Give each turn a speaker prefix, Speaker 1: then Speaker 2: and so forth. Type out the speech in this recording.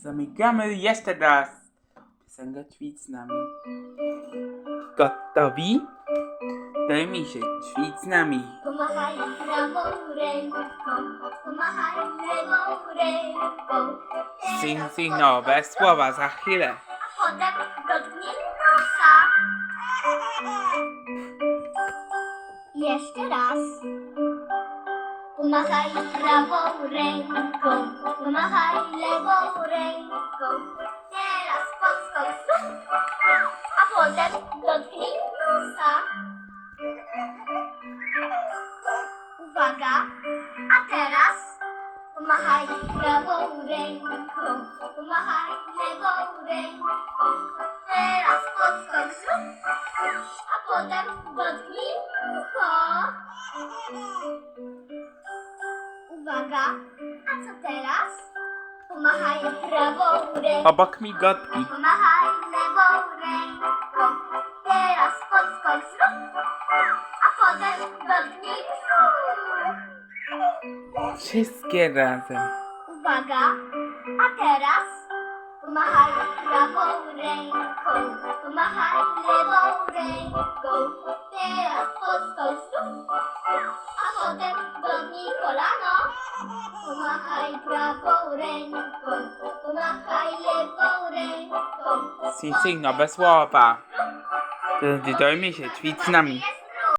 Speaker 1: Zamykamy jeszcze raz. Piosenka ćwicz z nami. Gotowi? Daj mi się, ćwicz z nami.
Speaker 2: Pomachaj prawą ręką, pomachaj lewą ręką.
Speaker 1: Sing, sing nowe słowa za chwilę.
Speaker 2: A potem dotknij nosa. Jeszcze raz. Pomachaj prawą ręką, pomachaj Teraz zrób, a potem dotknij nosa. Uwaga, a teraz pomachaj prawą ręką, pomachaj lewą ręką. Teraz zrób, a potem dotknij ucho. Uwaga, a co teraz? Pomachaj prawą ręką.
Speaker 1: Obok migotki.
Speaker 2: Pomachaj lewą ręką. Teraz podskok zrób, a potem brzuch.
Speaker 1: Wszystkie razem.
Speaker 2: Uwaga, a teraz pomachaj prawą ręką, pomachaj lewą ręką. Teraz podskok zrób, a potem dotknij kolano. Pomachaj prawą
Speaker 1: nowe słowa. Daj mi się, ćwicz z nami.